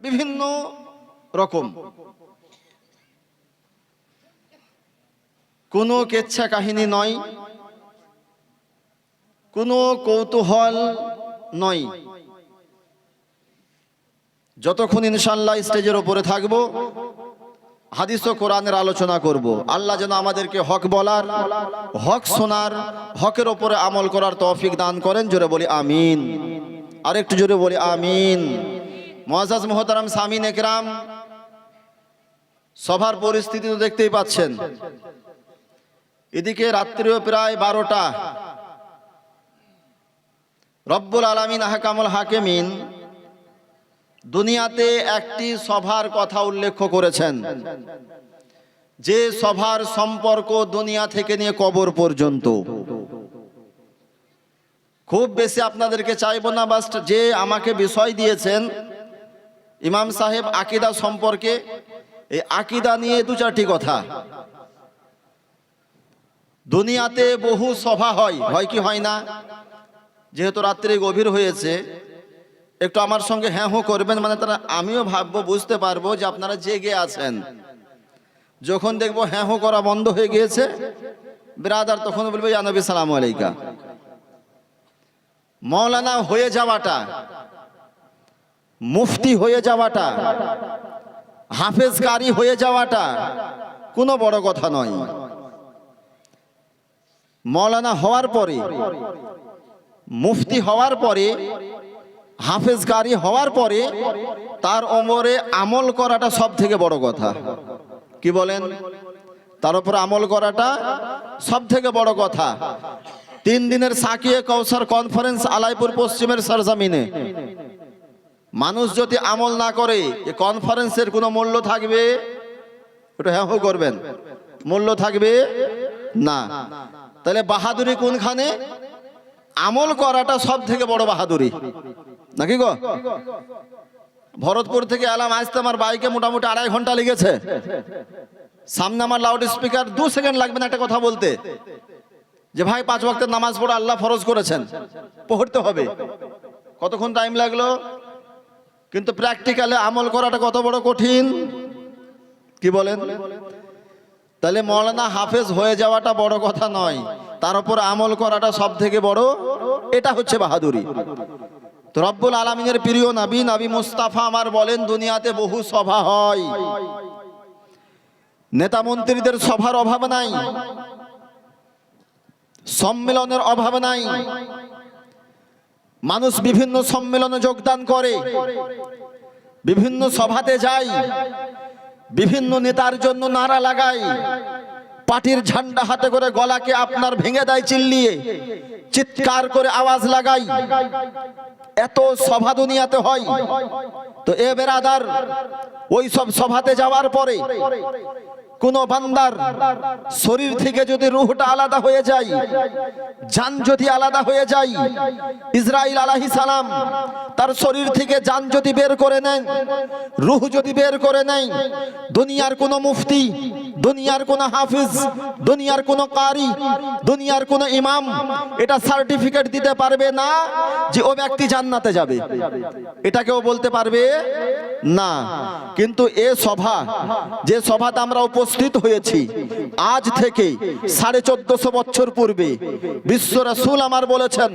বিভিন্ন রকম। কোনো কেচ্ছা কাহিনী নয়, কোনো কৌতূহল নয়। যতক্ষণ ইনশাল্লাহ স্টেজের ওপরে থাকব, হাদিস ও কোরআনের আলোচনা করব। আল্লাহ যেন আমাদেরকে হক বলার, হক শোনার, হকের ওপরে আমল করার তৌফিক দান করেন। জোরে বলি আমিন। আর একটু জোরে বলি আমিন। মহাজাজ মোহতারাম সামিন একরাম সভার পরিস্থিতি তো দেখতেই পাচ্ছেন। এদিকে রাত্রিও প্রায় বারোটা। রব্বুল আলমিন আহকামুল হাকিমিন দুনিয়াতে একটি সভার কথা উল্লেখ করেছেন। যে সভার সম্পর্ক দুনিয়া থেকে নিয়ে কবর পর্যন্ত। খুব বেশি আপনাদেরকে চাইব না বাস যে আমাকে বিষয় দিয়েছেন ইমাম সাহেব আকিদা সম্পর্কে এই আকিদা নিয়ে দু চারটি কথা। দুনিয়াতে বহু সভা হয় হয় কি হয় না? যেহেতু রাত্রি গভীর হয়েছে, একটু আমার সঙ্গে হ্যাঁ হো করবেন মানে তারা আমিও ভাববো, বুঝতে পারব যে আপনারা জেগে আছেন। যখন দেখব হ্যাঁ হো করা বন্ধ হয়ে গিয়েছে, ব্রাদার তখন বলবে জানবি সালাম আলাইকা। মৌলানা হয়ে যাওয়াটা মুফতি হয়ে যাওয়াটা হাফেজ কারি হয়ে যাওয়াটা কোনো বড় কথা নয়। মৌলানা হওয়ার পরে, মুফতি হওয়ার পরে হাফেজ কারি হওয়ার পরে তার ওমরে আমল করাটা সব থেকে বড় কথা। কি বলেন? তার উপর আমল করাটা সব থেকে বড় কথা। তিন দিনের সাকিয়ে কৌসার কনফারেন্স আলাইপুর পশ্চিমের সরজামিনে। মানুষ যদি আমল না করে, এ কনফারেন্সের কোনো মূল্য থাকবে? ওটা হ্যাঁ করবেন। মূল্য থাকবে? না। তাহলে বাহাদুরি কোনখানে? আমল করাটা সব থেকে বড় বাহাদুরি। নাকি গো? ভরতপুর থেকে এলাম আসতে আমার বাইকে মোটামুটি আড়াই ঘণ্টা লেগেছে। সামনে আমার লাউড স্পিকার দু সেকেন্ড লাগবে না একটা কথা বলতে। যে ভাই, পাঁচ ওয়াক্তের নামাজ পড়ে আল্লাহ ফরজ করেছেন। পড়তে হবে। কতক্ষণ টাইম লাগল? কিন্তু প্র্যাকটিক্যালে আমল করাটা কত বড় কঠিন? কি বলেন? তাহলে মৌলানা হাফেজ হয়ে যাওয়াটা বড় কথা নয়। তার উপর আমল করাটা সব থেকে বড়, এটা হচ্ছে বাহাদুরি। তো রব্বুল আলমিনের প্রিয় নাবি নাবি মুস্তাফা আমার বলেন, দুনিয়াতে বহু সভা হয়। নেতা মন্ত্রীদের সভার অভাব নাই। সম্মেলনের অভাব নাই। মানুষ বিভিন্ন সম্মেলনে যোগদান করে, বিভিন্ন সভাতে যায়, বিভিন্ন নেতার জন্য নারা লাগায় পাটির ঝান্ডা হাতে করে গলাকে আপনার ভেঙে দেয়, চিল্লিয়ে, চিৎকার করে আওয়াজ লাগাই এত সভা দুনিয়াতে হয়। তো এ বেরাদার ওই সব সভাতে যাওয়ার পরে কোন বান্দার শরীর থেকে যদি রুহটা আলাদা হয়ে যায় জান যদি আলাদা হয়ে যায়, ইসরাইল আলাহি সালাম তার শরীর থেকে যান যদি বের করে নেন রুহ যদি বের করে নেয়, দুনিয়ার কোনো মুফতি দুনিয়ার কোন হাফিজ, দুনিয়ার কোন কারি, দুনিয়ার কোন ইমাম, এটা সার্টিফিকেট দিতে পারবে না যে ও ব্যক্তি জান্নাতে যাবে। এটা কেউ বলতে পারবে না। কিন্তু এ সভা, যে সভাতে আমরা উপস্থিত হয়েছি, আজ থেকে সাড়ে চোদ্দশো বছর পূর্বে বিশ্ব রাসূল আমার বলেছেন,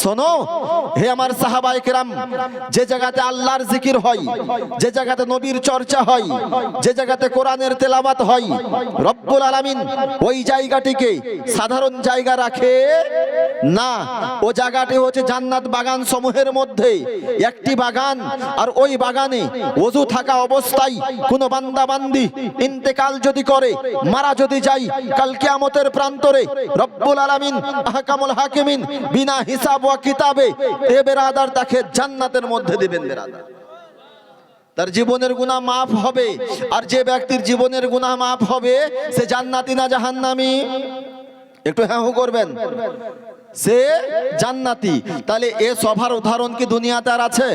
শোনো, হে আমার সাহাবাই কেরাম, যে জায়গাতে আল্লাহর জিকির হয়, যে জায়গাতে নবীর চর্চা হয়, যে জায়গাতে কোরআনের তেলাবাত হয় রব্বুল আলামিন ওই জায়গাটিকে সাধারণ জায়গা রাখে। না, ও জায়গাটি হচ্ছে জান্নাত বাগান সমূহের মধ্যে একটি বাগান। আর ওই বাগানে ওযু থাকা অবস্থায় কোন বান্দা বান্দি ইন্তেকাল যদি করে, মারা যদি যাই কাল কিয়ামতের প্রান্তরে রব্বুল আলামিন আহকামুল হাকিমিন বিনা হিসাব ওয়া কিতাবে এ বেরাদার তাকে জান্নাতের মধ্যে দিবেন বেরাদার। তার জীবনের গুনাহ মাফ হবে। আর যে ব্যক্তির জীবনের গুনাহ মাফ হবে, সে জান্নাতি না জাহান্নামি? একটু হ্যাঁ হু করবেন। সে জান্নাতি। তাহলে এ সভার উদাহরণ কি দুনিয়াতে আর আছে?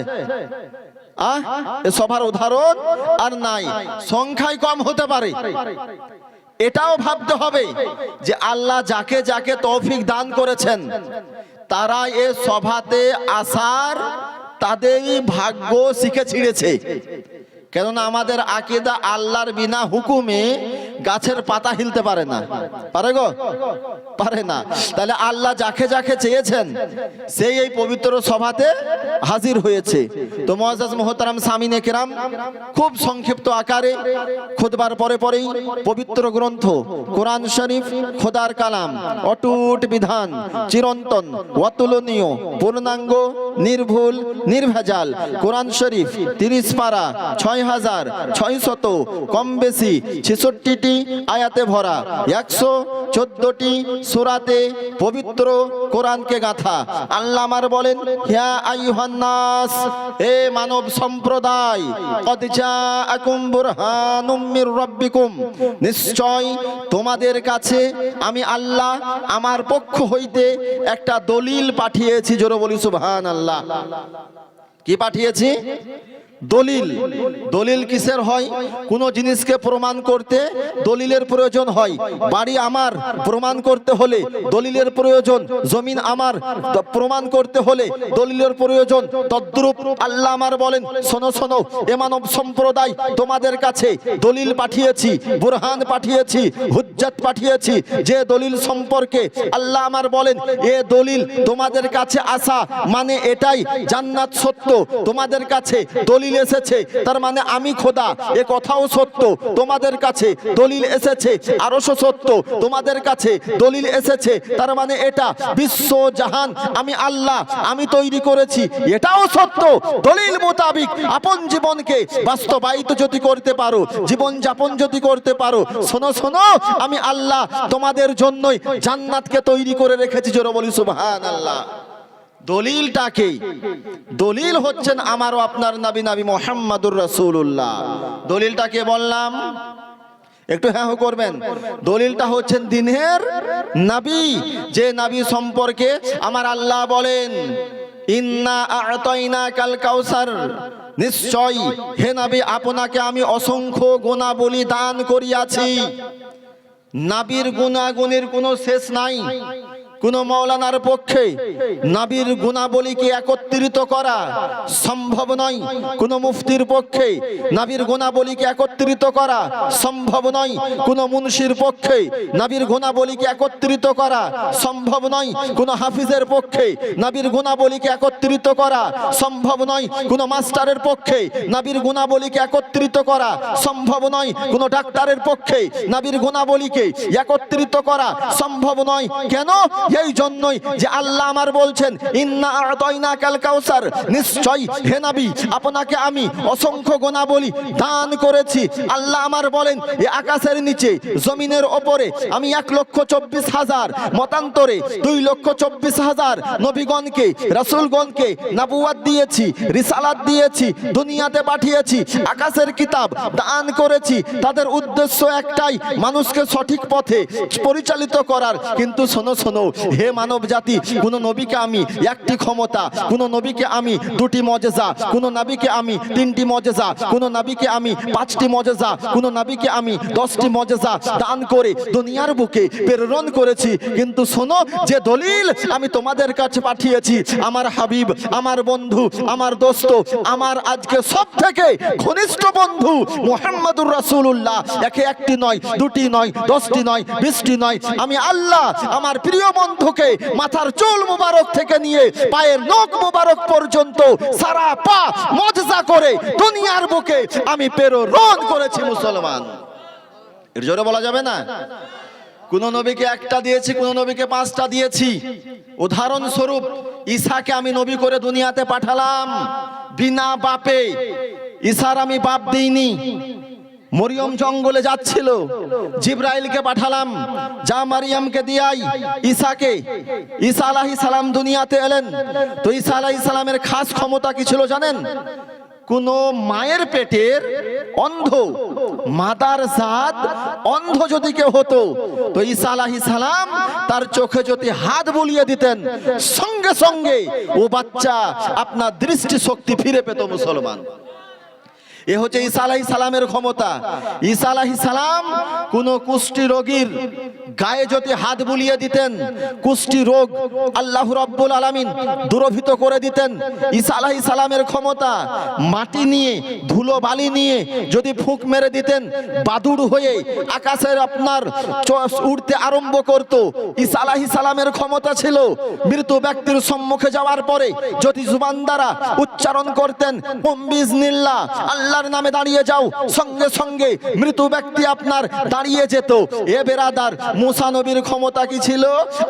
এ সভার উদাহরণ আর নাই। সংখ্যায় কম হতে পারে। এটাও ভাবতে হবে যে আল্লাহ যাকে যাকে তৌফিক দান করেছেন, তারা এ সভাতে আসার তাদেরই ভাগ্য শিখে ছিঁড়েছে। কেননা আমাদের আকিদা আল্লাহর বিনা হুকুমে গাছের পাতা হিলতে পারে না। পারে গো? পারে না। তাহলে আল্লাহ যাকে যাকে চেয়েছেন, সেই এই পবিত্র সভাতে হাজির হয়েছে। তো মহাজাজ মোহতারাম সামিনে কেরাম খুব সংক্ষিপ্ত আকারে খুদবার পরে পরেই পবিত্র গ্রন্থ, কোরআন শরীফ, খোদার কালাম, অটুট বিধান, চিরন্তন, অতুলনীয়, পূর্ণাঙ্গ, নির্ভুল, নির্ভেজাল, কোরআন শরীফ তিরিশ পারা, ছয় হাজার ছয় শত কম বেশি ছেষট্টিটি আয়াতে ভরা, একশো চোদ্দটি সুরাতে পবিত্র কোরআনকে গাথা। আল্লাহ আমার বলেন, হিয়া আইহান্নাস এ মানব সম্প্রদায় নিশ্চয় তোমাদের কাছে আমি আল্লাহ আমার পক্ষ হইতে একটা দলিল পাঠিয়েছি। জোরে বলি, সুবহানাল্লাহ। কি পাঠিয়েছি? দলিল। দলিল কিসের হয়? কোন জিনিসকে প্রমাণ করতে দলিলের প্রয়োজন হয়। বাড়ি আমার, প্রমাণ করতে হলে দলিলের প্রয়োজন। জমিন আমার, প্রমাণ করতে হলে দলিলের প্রয়োজন। তদ্রূপ আল্লাহ আমার বলেন, শোনো শোনো, এ মানব সম্প্রদায় তোমাদের কাছে দলিল পাঠিয়েছি, বুরহান পাঠিয়েছি, হুজ্জাত পাঠিয়েছি। যে দলিল সম্পর্কে আল্লাহ আমার বলেন, এ দলিল তোমাদের কাছে আসা মানে এটাই জান্নাত সত্য। তোমাদের কাছে দলিল এসেছে। তার মানে আমি খোদা, এ কথাও সত্য। তোমাদের কাছে দলিল এসেছে আরশো সত্য। তোমাদের কাছে দলিল এসেছে, তার মানে এটা বিশ্ব জাহান। আমি আল্লাহ, আমি তৈরি করেছি, এটাও সত্য। দলিল মোতাবিক আপন জীবনকে বাস্তবায়িত যদি করতে পারো, জীবন যাপন যদি করতে পারো, শোনো শোনো, আমি আল্লাহ তোমাদের জন্যই জান্নাতকে তৈরি করে রেখেছি, জোরে বলি সুবহান আল্লাহ দলিলটাকে। দলিল হচ্ছেন আমারও আপনার নাবি নাবি মোহাম্মদুর রাসূলুল্লাহ। দলিলটাকে বললাম? একটু হ্যাঁ করবেন। দলিলটা হচ্ছেন দিনের নাবি। যে নাবি সম্পর্কে আমার আল্লাহ বলেন, ইন্না আতাইনা কাল কাউসার নিশ্চয় হে নাবি, আপনাকে আমি অসংখ্য গুণাবলী দান করিয়াছি। নাবির গুণাগুণের কোনো শেষ নাই। কোন মৌলানার পক্ষে নাবির গুণাবলীকে একত্রিত করা সম্ভব নয়। কোন মুফতির পক্ষে নাবির গুণাবলীকে একত্রিত করা সম্ভব নয়। কোন মুন্সির পক্ষে নাবির গুণাবলীকে একত্রিত করা সম্ভব নয়। কোন হাফিজের পক্ষে নাবির গুণাবলীকে একত্রিত করা সম্ভব নয়। কোন মাস্টারের পক্ষে নাবির গুণাবলীকে একত্রিত করা সম্ভব নয়। কোন ডাক্তারের পক্ষে নাবির গুণাবলীকে একত্রিত করা সম্ভব নয়। কেন? এই জন্যই যে আল্লাহ আমার বলছেন, ইন্না আতাইনা কাল কাউসার। নিশ্চয় হে নবী, আপনাকে আমি অসংখ্য গুণাবলী দান করেছি। আল্লাহ আমার বলেন এই আকাশের নিচে, জমিনের ওপরে আমি এক লক্ষ চব্বিশ হাজার, মতান্তরে দুই লক্ষ চব্বিশ হাজার নবীগণকে, রাসূলগণকে নাবুয়াত দিয়েছি, রিসালাত দিয়েছি, দুনিয়াতে পাঠিয়েছি, আকাশের কিতাব দান করেছি। তাদের উদ্দেশ্য একটাই, মানুষকে সঠিক পথে পরিচালিত করার। কিন্তু শোনো শোনো হে মানব জাতি কোন নবীকে আমি একটি ক্ষমতা, কোন নবীকে আমি দুটি মজেজা, কোন নবীকে আমি তিনটি মজেজা, কোন নবীকে আমি পাঁচটি মজেজা, কোন নবীকে আমি দশটি মজেজা দান করে দুনিয়ার বুকে প্রেরণ করেছি। কিন্তু শোনো, যে দলিল আমি তোমাদের কাছে পাঠিয়েছি, আমার হাবিব, আমার বন্ধু, আমার দোস্ত, আমার আজকে সব থেকে ঘনিষ্ঠ বন্ধু মোহাম্মদুর রাসূলুল্লাহ। একে একটি নয়, দুটি নয়, দশটি নয়, বিশটি নয়। আমি আল্লাহ, আমার প্রিয় বন্ধুকে মাথার চুল মুবারক থেকে নিয়ে পায়ের নখ মুবারক পর্যন্ত সারা পা মজা করে দুনিয়ার বুকে আমি পেরো প্রেরণ করেছি মুসলমান। এর জোরে বলা যাবে না? কোন নবীকে একটা দিয়েছি, কোন নবীকে পাঁচটা দিয়েছি। উদাহরণস্বরূপ ঈসাকে আমি নবী করে দুনিয়াতে পাঠালাম, বিনা বাপে। ঈসার আমি বাপ দিইনি। মরিয়ম জঙ্গলে যাচ্ছিল। জিব্রাইলকে পাঠালাম, যা মারিয়ামকে দিয়াই ঈসাকে ঈসা আলাহি সালাম দুনিয়াতে এলেন। তো ঈসা আলাহি সালামের খাস ক্ষমতা কি ছিল জানেন? কোন মায়ের পেটের অন্ধ, মাদার জাত অন্ধ যদি কেউ হতো, তো ঈসা আলাহি সালাম তার চোখে যদি হাত বুলিয়ে দিতেন, সঙ্গে সঙ্গে ও বাচ্চা আপনার দৃষ্টি শক্তি ফিরে পেত মুসলমান। এ হচ্ছে ঈসা আলাহি সালামের ক্ষমতা। ঈসা আলাহি সালাম কোন কুষ্টি রোগীর গায়ে যদি হাত বুলিয়ে দিতেন, কুষ্টি রোগ আল্লাহ রব্বুল আলামিন দুরভিত করে দিতেন। ঈসা আলাহি সালামের ক্ষমতা, মাটি নিয়ে, ধুলো বালি নিয়ে যদি ফুঁক মেরে দিতেন বাদুর হয়ে আকাশের আপনার উড়তে আরম্ভ করত। ঈসা আলাহি সালামের ক্ষমতা ছিল মৃত ব্যক্তির সম্মুখে যাওয়ার পরে যদি জুবান দ্বারা উচ্চারণ করতেন নিল্লা আল্লাহর নামে দাঁড়িয়ে যাও। সঙ্গে সঙ্গে মৃত ব্যক্তি আপনার দাঁড়িয়ে যেত। এ বেরাদার, মুসা নবীর ক্ষমতা কি ছিল?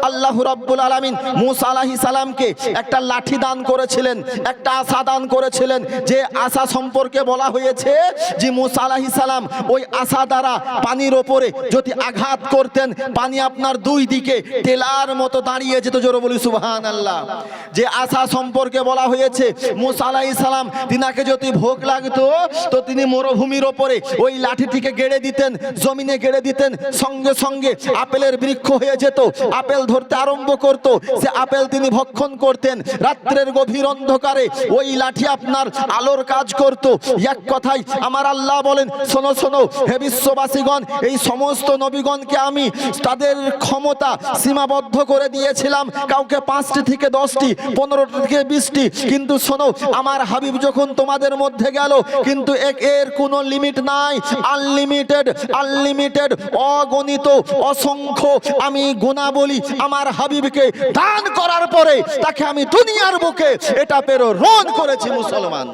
আল্লাহ রাব্বুল আলামিন মুসা আলাহি সালামকে একটা লাঠি দান করেছিলেন, একটা আশা দান করেছিলেন। যে আশা সম্পর্কে বলা হয়েছে যে মুসা আলাহি সালাম ওই আশা দ্বারা পানির ওপরে যদি আঘাত করতেন, পানি আপনার দুই দিকে তেলার মতো দাঁড়িয়ে যেত। জোরে বলি সুবহান আল্লাহ যে আশা সম্পর্কে বলা হয়েছে, মুসা আলাহি সালাম তিনাকে যদি ভোগ লাগতো তো তিনি মরুভূমির ওপরে ওই লাঠিটিকে গেড়ে দিতেন, জমিনে গেড়ে দিতেন, সঙ্গে সঙ্গে আপেলের বৃক্ষ হয়ে যেত, আপেল ধরতে আরম্ভ করত, সে আপেল তিনি ভক্ষণ করতেন, রাত্রের গভীর অন্ধকারে ওই লাঠি আপনার আলোর কাজ করত। এক কথাই আমার আল্লাহ বলেন, শোনো শোনো, হে বিশ্ববাসীগণ, এই সমস্ত নবীগণকে আমি তাদের ক্ষমতা সীমাবদ্ধ করে দিয়েছিলাম, কাউকে পাঁচটি থেকে দশটি, পনেরোটি থেকে বিশটি, কিন্তু শোনো, আমার হাবিব যখন তোমাদের মধ্যে গেল, কিন্তু এক এর কোনো লিমিট নাই। আনলিমিটেড আনলিমিটেড অগণিত, অসংখ্য আমি গুণা বলি আমার হাবিবকে দান করার পরে তাকে আমি দুনিয়ার বুকে এটা প্রেরণ করেছি মুসলমান।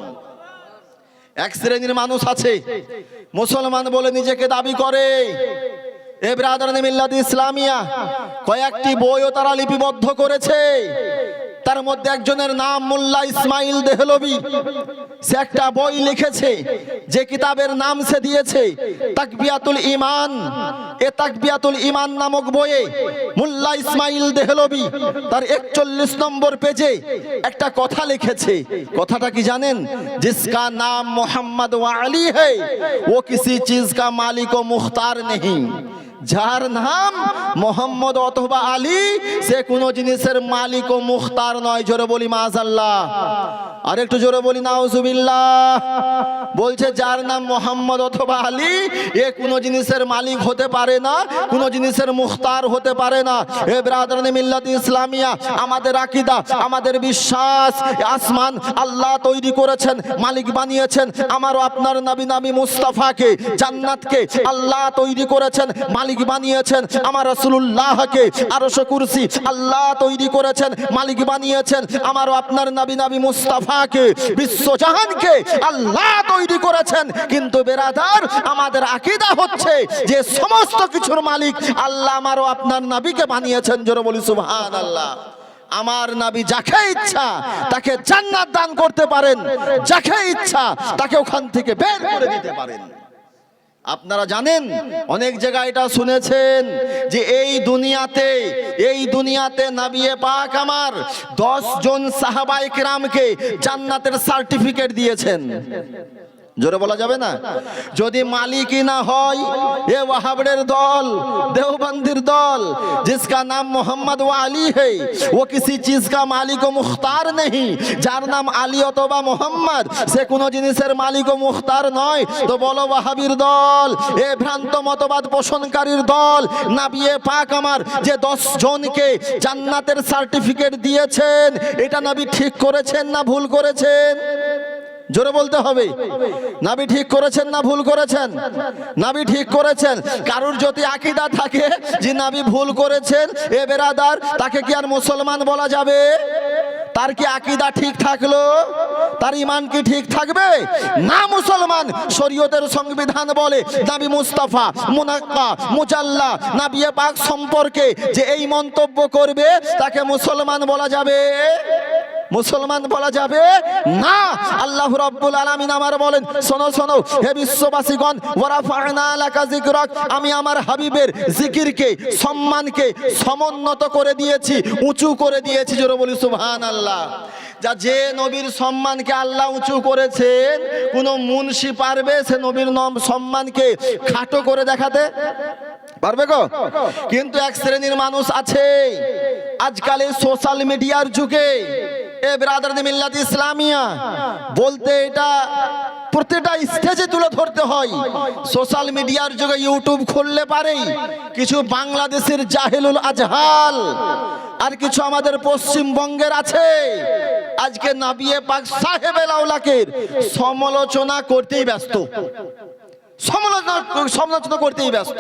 এক শ্রেণির মানুষ আছে, মুসলমান বলে নিজেকে দাবি করে। এ ব্রাদার মিল্লাত ইসলামিয়া, কয়েকটি বইও তারা লিপিবদ্ধ করেছে। তার মধ্যে একজনের নাম মোল্লা ইসমাইল দেহলবি সে একটা বই লিখেছে, যে কিতাবের নাম সে দিয়েছে, তাকবিয়াতুল ইমান এ তাকবিয়াতুল ইমান নামক বইয়ে মোল্লা ইসমাইল দেহলবি তার একচল্লিশ নম্বর পেজে একটা কথা লিখেছে। কথাটা কি জানেন? জিসকা নাম মোহাম্মদ আলী হে, ও কিসি চিজ কা মালিক ও মুখতার নেই যার নাম মোহাম্মদ অথবা আলী, সে কোনো জিনিসের মালিক ও মুখতার নয়, জোরে বলি মাজাল্লাহ। আর একটু জোরে বলি, নাউজুবিল্লাহ। বলছে, যার নাম মোহাম্মদ অথবা আলী, এ কোনো জিনিসের মালিক হতে পারে না, কোনো জিনিসের মুখতার হতে পারে না। এ ব্রাদারান মিল্লাত ইসলামিয়া, আমাদের আকীদা, আমাদের বিশ্বাস আসমান আল্লাহ তৈরি করেছেন, মালিক বানিয়েছেন, আমারও আপনার নবী নবী মুস্তাফাকে, জান্নাতকে আল্লাহ তৈরি করেছেন, মালিক বানিয়েছেন, আমার রাসূলুল্লাহকে, আরশ কুরসি আল্লাহ তৈরি করেছেন, মালিক বানিয়েছেন, আমারও আপনার নবী নবী মুস্তাফাকে বিশ্বজাহানকে আল্লাহ তৈরি করেছেন। কিন্তু বেরাদার, আমাদের আকিদা হচ্ছে যে সমস্ত কিছুর মালিক আল্লাহ আমারও আপনার নাবিকে বানিয়েছেন, জোরে বলি সুবহানাল্লাহ। আমার নাবি যাকে ইচ্ছা, তাকে জান্নাত দান করতে পারেন। যাকে ইচ্ছা, তাকে ওখান থেকে বের করে দিতে পারেন। আপনারা জানেন, অনেক জায়গায় এটা শুনেছেন যে এই দুনিয়াতে এই দুনিয়াতে নাবিয়ে পাক আমার দশ জন সাহাবাই কিরামকে জান্নাতের সার্টিফিকেট দিয়েছেন। জোরে বলা যাবে না যদি মালিকই না হয় এ ওয়াহাবড়ের দল দেওবন্দির দল जिसका नाम मोहम्मद व अली है वो किसी चीज का मालिक व मुख्तार नहीं যার নাম আলী অথবা মোহাম্মদ সে কোনো জিনিসের মালিক ও মুখতার নয় তো বলো ওয়াহাবির দল এ ভ্রান্ত মতবাদ পোষণকারীর দল নাবিয়ে পাক আমার যে দশ জনকে জান্নাতের সার্টিফিকেট দিয়েছেন এটা নবী ঠিক করেছেন না ভুল করেছেন জোরে বলতে হবে। নাবি ঠিক করেছেন না ভুল করেছেন? নাবি ঠিক করেছেন। কারুর যদি আকিদা থাকে যে নাবি ভুল করেছেন, এ বেরাদার, তাকে কি আর মুসলমান বলা যাবে? তার কি আকিদা ঠিক থাকল? তার ইমান কি ঠিক থাকবে? না মুসলমান শরীয়তের সংবিধান বলে নাবি মুস্তাফা, মুনাক্কা, মুজাল্লা নাবিয়ে পাক সম্পর্কে যে এই মন্তব্য করবে, তাকে মুসলমান বলা যাবে? মুসলমান বলা যাবে? না। আল্লাহ রাব্বুল আলামিন আমার বলেন, শোনো শোনো, হে বিশ্ববাসীগণ, ওয়ারাফা'না লাকা যিকরাক, আমি আমার হাবিবের জিকিরকে, সম্মানকে সমুন্নত করে দিয়েছি, উঁচু করে দিয়েছি, জোরে বলি, সুবহানাল্লাহ। যা যে নবীর সম্মানকে আল্লাহ উঁচু করেছেন, কোন মুন্সি পারবে সে নবীর নাম সম্মানকে খাটো করে দেখাতে? পারবে গো? কিন্তু এক শ্রেণির মানুষ আছে। আজকাল সোশ্যাল মিডিয়ার যুগে এ ব্রাদার মিল্লাত ইসলামিয়া, বলতে এটা প্রতিটা স্টেজে তুলে ধরতে হয়। সোশ্যাল মিডিয়ার যুগে ইউটিউব খুললে পারেই কিছু বাংলাদেশের জাহেলুল আজহাল আর কিছু আমাদের পশ্চিমবঙ্গের আছে। আজকে নাবিয়ে পাক সাহেব লাউলাকের সমালোচনা করতেই ব্যস্ত। সমালোচনা সমালোচনা করতেই ব্যস্ত।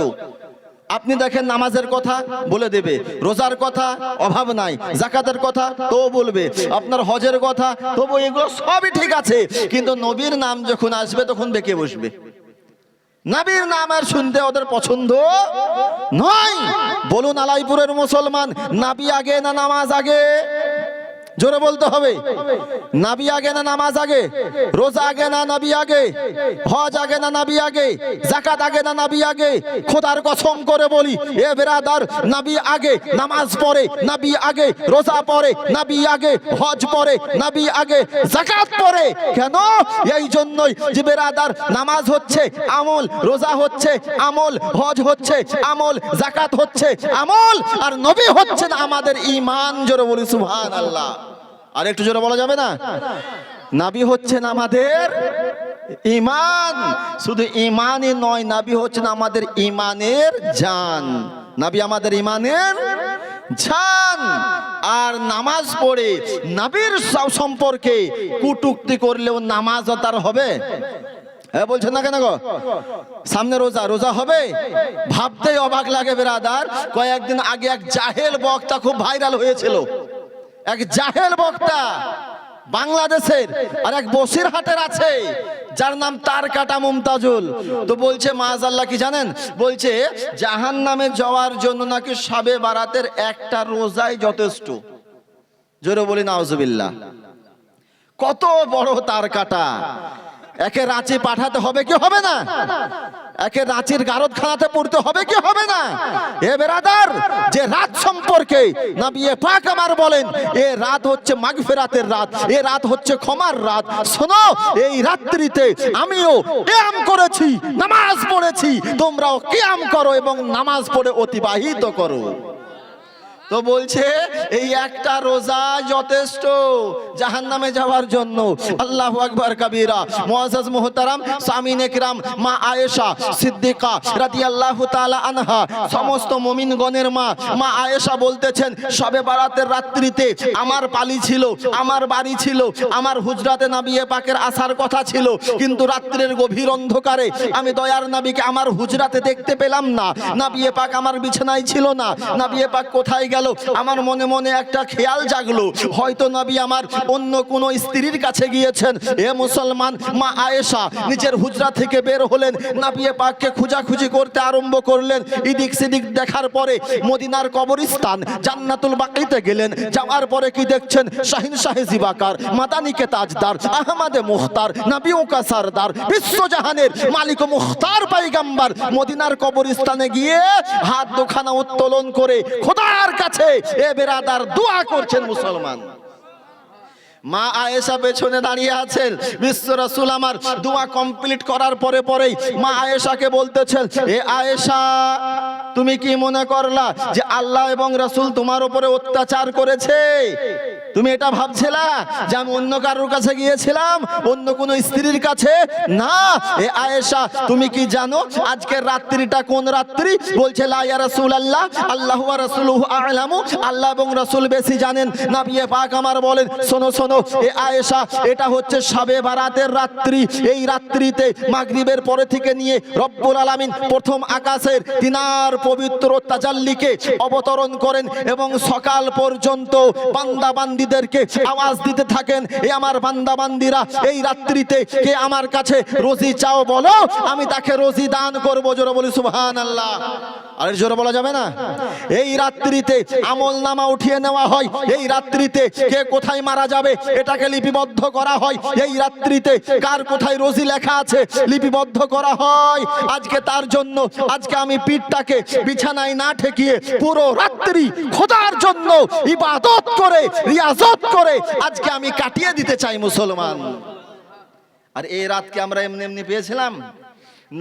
আপনি দেখেন নামাজের কথা বলে দেবে। রোজার কথা অভাব নাই, জাকাতের কথা তো বলবে। আপনার হজের কথা তবু এগুলো সবই ঠিক আছে। কিন্তু নবীর নাম যখন আসবে, তখন বেঁকে বসবে। নবীর নাম আর শুনতে ওদের পছন্দ নয়। বলুন আলাইপুরের মুসলমান, নাবি আগে না নামাজ আগে? জোরে বলতে হবে। নাবি আগে না নামাজ আগে? রোজা আগে না নাবি আগে? হজ আগে না নাবি আগে? জাকাত আগে না নাবি আগে? খোদার কসম করে বলি, এ বেরাদার, নাবি আগে নামাজ পড়ে, নাবি আগে রোজা পড়ে, নাবি আগে হজ পড়ে, নাবি আগে জাকাত পড়ে। কেন? এই জন্যই যে বেরাদার নামাজ হচ্ছে, আমল রোজা হচ্ছে, আমল হজ হচ্ছে, আমল জাকাত হচ্ছে, আমল আর নবী হচ্ছেন আমাদের ইমান জোরে বলি সুবহান আল্লাহ আর একটু জোরে বলা যাবে না? নাবি হচ্ছেন আমাদের ইমান শুধু ইমানই নয়, নাবি হচ্ছেন আমাদের ইমানের জান। নাবি আমাদের ইমানের জান। আর নামাজ পড়ে নাবির সম্পর্কে কুটুক্তি করলেও নামাজ তার হবে? হ্যাঁ বলছেন না কেন গো? সামনে রোজা রোজা হবে? ভাবতেই অবাক লাগে বেরাদার। কয়েকদিন আগে এক জাহেল বক্তা খুব ভাইরাল হয়েছিল। এক জাহেল বক্তা বাংলাদেশের আর এক বসিরহাটের আছে, যার নাম তার কাটা মুমতাজুল। তো বলছে মাজ আল্লাহ কি জানেন? বলছে জাহান নামে যাওয়ার জন্য নাকি সাবে বারাতের একটা রোজাই যথেষ্ট। জোরে বলি, নাউজুবিল্লাহ। কত বড় তার কাটা একে রাঁচি পাঠাতে হবে কি হবে না? একে রাঁচির গারদ খানাতে পড়তে হবে কি হবে না? এ বেরাদার, যে রাত সম্পর্কে না বিয়ে পাক আমার বলেন, এ রাত হচ্ছে মাগফিরাতের রাত, এ রাত হচ্ছে ক্ষমার রাত। শোনো, এই রাত্রিতে আমিও ক্যাম করেছি, নামাজ পড়েছি, তোমরাও ক্যাম করো এবং নামাজ পড়ে অতিবাহিত করো। তো বলছে, এই একটা রোজা যথেষ্ট জাহান নামে যাওয়ার জন্য। আল্লাহ আকবর কবিরা, মুআজ্জাজ মোহতারাম সামিন একরাম মা আয়েশা, সিদ্দিকা রাদিয়াল্লাহু তাআলা আনহা, সমস্ত মুমিনগণের মা মা আয়েশা বলতেছেন, সবে বারাতের রাত্রিতে আমার পালি ছিল, আমার বাড়ি ছিল, আমার হুজরাতে নাবিয়ে পাকের আসার কথা ছিল, কিন্তু রাত্রের গভীর অন্ধকারে আমি দয়ার নাবিকে আমার হুজরাতে দেখতে পেলাম না। নাবিয়ে পাক আমার বিছানায় ছিল না। নাবিয়ে পাক কোথায় গেল? আমার মনে মনে একটা খেয়াল জাগলো। হয়তো নবী আমার অন্য কোন স্ত্রীর কাছে গিয়েছেন। এ মুসলমান, মা আয়েশা, নিজের হুজরা থেকে বের হলেন নাবিয়ে পাককে খোঁজাখুঁজি করতে আরম্ভ করলেন। এদিক সেদিক দেখার পরে মদিনার কবরস্থান জান্নাতুল বাকিতে গেলেন। যাওয়ার পরে কি দেখছেন? শাহিন শাহে জিবাকার, মাদানিকে তাজদার, আহমদে মুখতার নাবিও কা সরদার বিশ্বজাহানের মালিক মুখতার পাইগাম্বার মদিনার কবরস্থানে গিয়ে হাত দুখানা উত্তোলন করে খোদার কাছে এ বেরাদার দোয়া করছেন মুসলমান। মা আয়েশা পেছনে দাঁড়িয়ে আছেন, বিশ্ব রাসূল আমার দোয়া কমপ্লিট করার পরে পরেই মা আয়েশাকে বলতেছেন, এ আয়েশা, তুমি কি মনে করলা যে আল্লাহ এবং রসুল তোমার উপরে অত্যাচার করেছে? তুমি এটা ভাবছিলা যে আমি অন্য কারোর কাছে গিয়েছিলাম? অন্য কোনো স্ত্রীর কাছে? না। এ আয়েশা, তুমি কি জানো আজকের রাত্রিটা কোন রাত্রি? বলছে, লা ইয়া রাসূলুল্লাহ, আল্লাহু ওয়া রাসূলুহু আ'লামু। আল্লাহ এবং রাসূল বেশি জানেন। নবিয়ে পাক আমার বলেন, শোনো শোনো, এ আয়েশা, এটা হচ্ছে শবে বারাতের রাত্রি। এই রাত্রিতে মাগরিবের পরে থেকে নিয়ে রব্বুল আলামিন প্রথম আকাশের তিনার পবিত্র তাজাল্লিকে অবতরণ করেন এবং সকাল পর্যন্ত বান্দা বান্দিদেরকে আওয়াজ দিতে থাকেন, এ আমার বান্দা বান্দিরা এই রাত্রিতে কে আমার কাছে রোজি চাও বলো? আমি তাকে রোজি দান করব। জোরে বলি সুবহান আল্লাহ আর জোরে বলা যাবে না? এই রাত্রিতে আমল নামা উঠিয়ে নেওয়া হয়। এই রাত্রিতে কে কোথায় মারা যাবে, এটাকে লিপিবদ্ধ করা হয়। এই রাত্রিতে কার কোথায় রোজি লেখা আছে, লিপিবদ্ধ করা হয়। আজকে তার জন্য, আজকে আমি পিঠটাকে বিছানায় না ঠেকিয়ে পুরো রাত্রি খোদার জন্য ইবাদত করে রিয়াজত করে আজকে আমি কাটিয়ে দিতে চাই মুসলমান। আর এই রাতকে আমরা এমনি এমনি পেয়েছিলাম।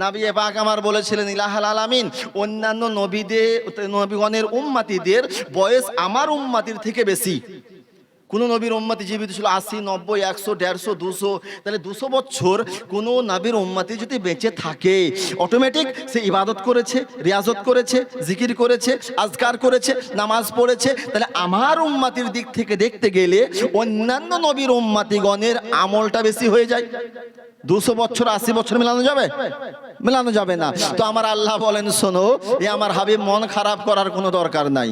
নাবি পাক আমার বলেছিলেন, ইলাহাল আলামিন, অন্যান্য নবীদের, নবীগণের উম্মাতিদের বয়স আমার উম্মাতির থেকে বেশি। কোন নবীর উম্মতি জীবিত ছিল আশি, নব্বই, একশো, দেড়শো, দুশো, তাহলে দুশো বছর কোন নবীর উম্মতি যদি বেঁচে থাকে অটোমেটিক সে ইবাদত করেছে, রিয়াজত করেছে, জিকির করেছে, আজকার করেছে, নামাজ পড়েছে, তাহলে আমার উম্মাতির দিক থেকে দেখতে গেলে অন্যান্য নবীর উম্মাতিগণের আমলটা বেশি হয়ে যায়। দুশো বছর, আশি বছর মেলানো যাবে? মেলানো যাবে না। তো আমার আল্লাহ বলেন, শোনো, এ আমার হাবিব মন খারাপ করার কোনো দরকার নাই।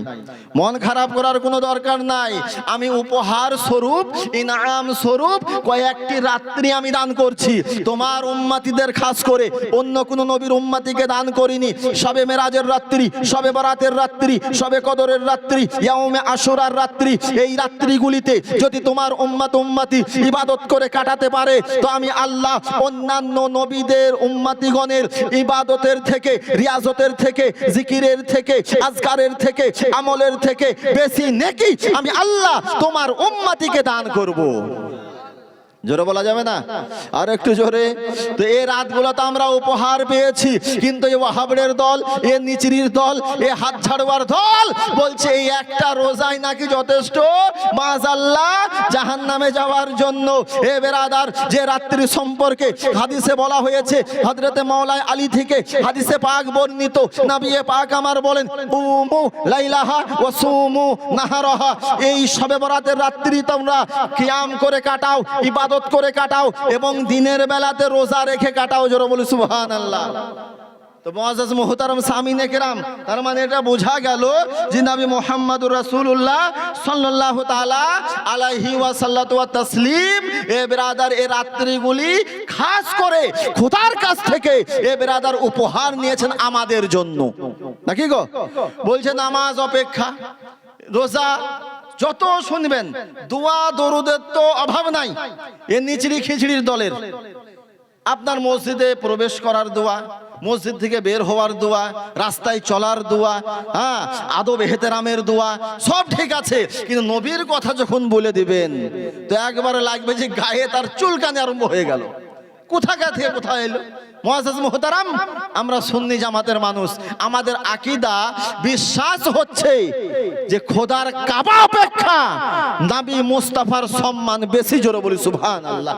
মন খারাপ করার কোনো দরকার নাই। আমি উপহার স্বরূপ, ইনাম স্বরূপ, কয়েকটি রাত্রি আমি দান করছি। তোমার উম্মাতিদের খাস করে অন্য কোনো নবীর উম্মাতিকে দান করিনি। সবে মেরাজের রাত্রি, সবে বরাতের রাত্রি, সবে কদরের রাত্রি, ইয়াউমে আশুরার রাত্রি, এই রাত্রিগুলিতে যদি তোমার উম্মাত উম্মাতি ইবাদত করে কাটাতে পারে, তো আমি আল্লাহ অন্যান্য নবীদের উম্মাতিগণের ইবাদতের থেকে, রিয়াজতের থেকে, জিকিরের থেকে, আজকারের থেকে, আমলের থেকে বেশি নেকি আমি আল্লাহ তোমার উম্মাতিকে দান করব। জোরে বলা যাবে না? আর একটু জোরে। তো এই রাতগুলো তো আমরা উপহার পেয়েছি, কিন্তু এই ওয়াহাবড়ের দল, এ নিচরির দল, এ হাত ছাড়বার দল বলছে, এই একটা রোজাই নাকি যথেষ্ট? মাজাল্লাহ জাহান নামে যাওয়ার জন্য। এ বেরাদার, যে রাত্রি সম্পর্কে হাদিসে বলা হয়েছে হজরতে মাওলায় আলী থেকে হাদিসে পাক বর্ণিত, নবিয়ে পাক আমার বলেন, উমু লাইলাহা ও সুমু নাহারাহা। এই সবে বরাতের রাত্রি তোমরা কিয়াম করে কাটাও ইবাদত করে কাটাও এবং দিনের বেলাতে রোজা রেখে কাটাও, জোরে বলি সুবহান আল্লাহ তো তার মানে এটা বোঝা গেল তাসলিম, এ এ রাত্রিগুলি খাস করে কাছ থেকে এ উপহার নিয়েছেন আমাদের জন্য। নাকি গো? বলছে নামাজ অপেক্ষা, রোজা যত শুনবেন, দোয়া, দরুদের তো অভাব নাই। এ নিচড়ি খিচড়ির দলের। আপনার মসজিদে প্রবেশ করার দোয়া, মসজিদ থেকে বের হওয়ার দোয়া, রাস্তায় চলার দোয়া হ্যাঁ আদব এহতেরামের দোয়া, সব ঠিক আছে, কিন্তু নবীর কথা যখন বলে দিবেন, তো একবারে লাগবে যে গায়ে তার চুলকানি আরম্ভ হয়ে গেল। কোথাকার থেকে কোথায় এলো? মহাজাজ মোহতারাম আমরা সুন্নি জামাতের মানুষ। আমাদের আকিদা বিশ্বাস হচ্ছে যে খোদার কাবা অপেক্ষা নাবি মুস্তাফার সম্মান বেশি জোরে বলি সুবহান আল্লাহ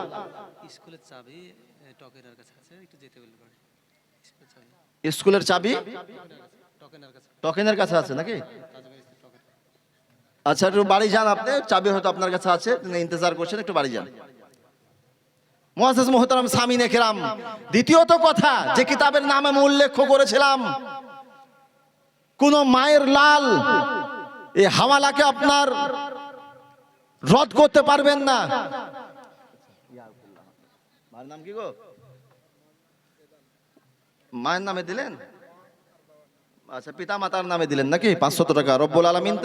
স্কুলের চাবি কাছে আছে একটু যেতে স্কুলের চাবি। টকেনার কাছে টকেনের কাছে আছে নাকি? টকেন আচ্ছা একটু বাড়ি যান আপনি চাবি হয়তো আপনার কাছে আছে ইন্তজার করছেন একটু বাড়ি যান। মহাজাজ মোহতারাম সামিনে কেরাম। দ্বিতীয়ত কথা, যে কিতাবের নাম আমি উল্লেখ করেছিলাম, কোন মায়ের লাল এই হাওয়ালাকে আপনার রদ করতে পারবেন না। মায়ের নাম দিলেন? আচ্ছা পিতা মাতার নামে দিলেন নাকি? পাঁচশত টাকা। রব্বুল আলমিন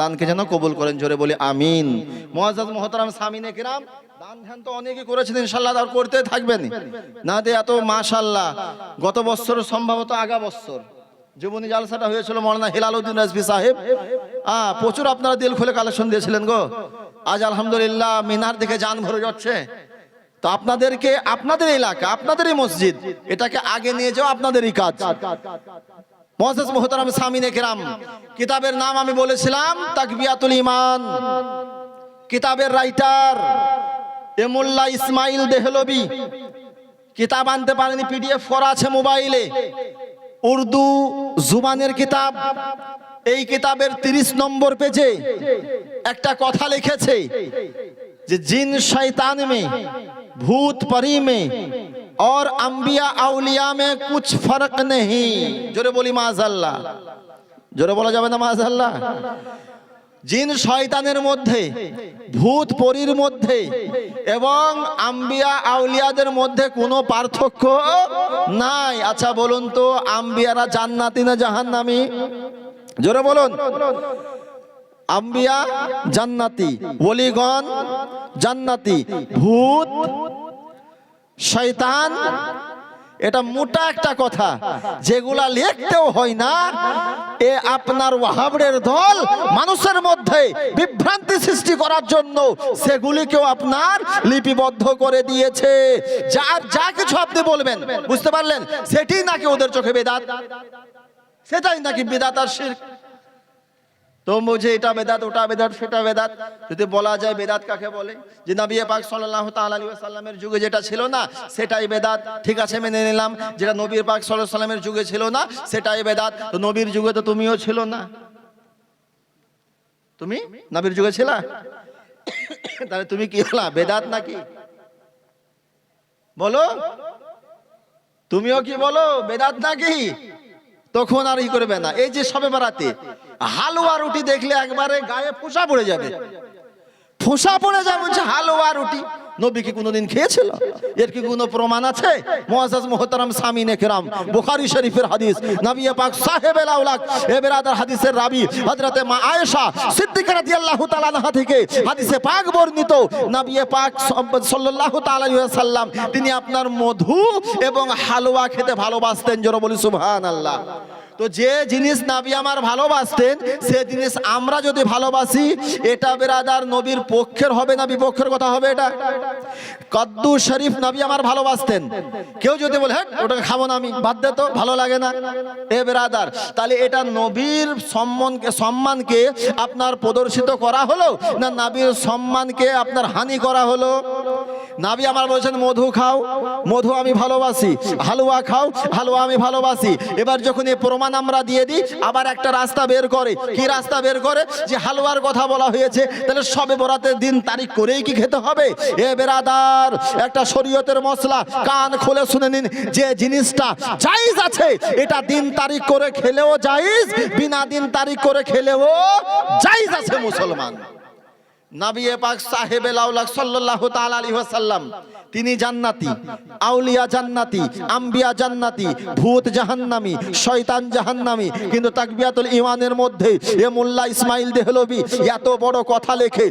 দানকে যেন কবুল করেন, জোরে বলি, আমিন। মহাজাজ মোহতারাম সামিনে কিরাম দান ধ্যান তো অনেকে করেছেন, ইনশাল্লাহ আর করতে থাকবেন না দে এত মাশাল্লাহ, গত বছর সম্ভবত আগা বছর। জীবনী জালসাটা হয়েছিল মৌলানা হিলালউদ্দিন রাজবি সাহেব। হ্যাঁ প্রচুর আপনারা দিল খুলে কালেকশন দিয়েছিলেন গো। আজ আলহামদুলিল্লাহ মিনার দিকে যান ভরে যাচ্ছে। তো আপনাদেরকে, আপনাদের এলাকা, আপনাদেরই মসজিদ, এটাকে আগে নিয়ে যাও, আপনাদেরই কাজ। মহাজাজ মোহতারাম সামিনে কেরাম, কিতাবের নাম আমি বলেছিলাম, তাকবিয়াতুল ইমান কিতাবের রাইটার এমুল্লাহ ইসমাইল দেহলবি কিতাব আনতে পারেনি পিডিএফ করা আছে মোবাইলে উর্দু জুবানের কিতাব এই কিতাবের তিরিশ নম্বর পেজে একটা কথা লিখেছে যে জিন शैतान में भूत परी में और अंबिया अउलिया में कुछ फर्क नहीं জোরে বলি মাজাল্লাহ জোরে বলা যাবে না মাজাল্লাহ জিন শয়তানের মধ্যে, ভূত পরীর মধ্যে এবং আম্বিয়া আউলিয়াদের মধ্যে কোনো পার্থক্য নাই। আচ্ছা বলুন তো, আম্বিয়ারা জান্নাতি না জাহান্নামী? জোরে বলুন। আম্বিয়া জান্নাতি, ওলিগণ জান্নাতি, ভূত, শয়তান এটা মোটা একটা কথা। যেগুলা লিখতেও হয় না, এ আপনার ওয়াহাবড়ের দল মানুষের মধ্যে বিভ্রান্তি সৃষ্টি করার জন্য সেগুলিকেও আপনার লিপিবদ্ধ করে দিয়েছে। যার যা কিছু আপনি বলবেন, বুঝতে পারলেন? সেটি নাকি ওদের চোখে বেদাত? সেটাই নাকি বেদাত আর শিরক? তো বলছে এটা বেদাত, ওটা বেদাত, সেটা বেদাত। যদি বলা যায় বেদাত কাকে বলে? যে নবী পাক আলাইহি ওয়াসাল্লামের যুগে যেটা ছিল না, সেটাই বেদাত। ঠিক আছে, মেনে নিলাম। যেটা নবীর পাক সাল্লাল্লাহু সাল্লামের যুগে ছিল না, সেটাই বেদাত। তো নবীর যুগে তো তুমিও ছিল না। তুমি? নবীর যুগে ছিলা? তাহলে তুমি কি হলা, বেদাত নাকি? বলো। তুমিও কি বলো, বেদাত নাকি? তখন আর ই করবে না। এই যে সবে বেড়াতে হালুয়া রুটি দেখলে একবারে গায়ে ফোসা পড়ে যাবে। ফোসা পড়ে যাবে বলছে, হালুয়া রুটি। নবী কি কোনোদিন খেয়েছিল? এর কি কোনো প্রমাণ আছে? মুআজ্জাজ মুহতারাম সামিনে কেরাম বুখারী শরীফের হাদিস নবী পাক সাহেবেল আউলাক এ বেরাদার হাদিসের রাবি, হযরতে মা আয়েশা সিদ্দিকা রাদিয়াল্লাহু তাআলা আনহা থেকে হাদিসে পাক বর্ণিত নবী পাক সাল্লাল্লাহু তাআলা আলাইহি ওয়াসাল্লাম, তিনি আপনার মধু এবং হালুয়া খেতে ভালোবাসতেন, জোরে বলি সুবহানাল্লাহ। তো যে জিনিস নাবি আমার ভালোবাসতেন, সে জিনিস আমরা যদি ভালোবাসি, এটা বেরাদার নবীর পক্ষের হবে না বিপক্ষের কথা হবে এটা? কদ্দু শরীফ নবী আমার ভালোবাসতেন। কেউ যদি বলে হ্যাঁ ওটাকে খাব না আমি, বাদ দে তো, ভালো লাগে না। এ বেরাদার, তাহলে এটা নবীর সম্মানকে সম্মানকে আপনার প্রদর্শিত করা হলো না নাবির সম্মানকে আপনার হানি করা হলো? নাবি আমার বলছেন, মধু খাও, মধু আমি ভালোবাসি, হালুয়া খাও, হালুয়া আমি ভালোবাসি। এবার যখন এই প্রমাণ আমরা দিয়ে দিই আবার একটা রাস্তা বের করে। কি রাস্তা বের করে? যে হালুয়ার কথা বলা হয়েছে। তাহলে সবে বরাতের দিন তারিখ করেই কি খেতে হবে? এ বেরাদার একটা শরীয়তের মশলা। কান খুলে শুনে নিন যে জিনিসটা জাইজ আছে এটা দিন তারিখ করে খেলেও জাইজ বিনা দিন তারিখ করে খেলেও জাইজ আছে মুসলমান। নাবিয়ে পাক সাহেবে লাউলাক সাল্লাল্লাহু তাআলা আলাইহি ওয়াসাল্লাম, তিনি জান্নাতি, আউলিয়া জান্নাতি, আম্বিয়া জান্নাতি, ভূত জাহান্নামী, শয়তান জাহান্নামী, কিন্তু তাকবিয়াতুল ইমানের মধ্যে এ মোল্লা ইসমাইল দেহলবি এত বড় কথা লেখে।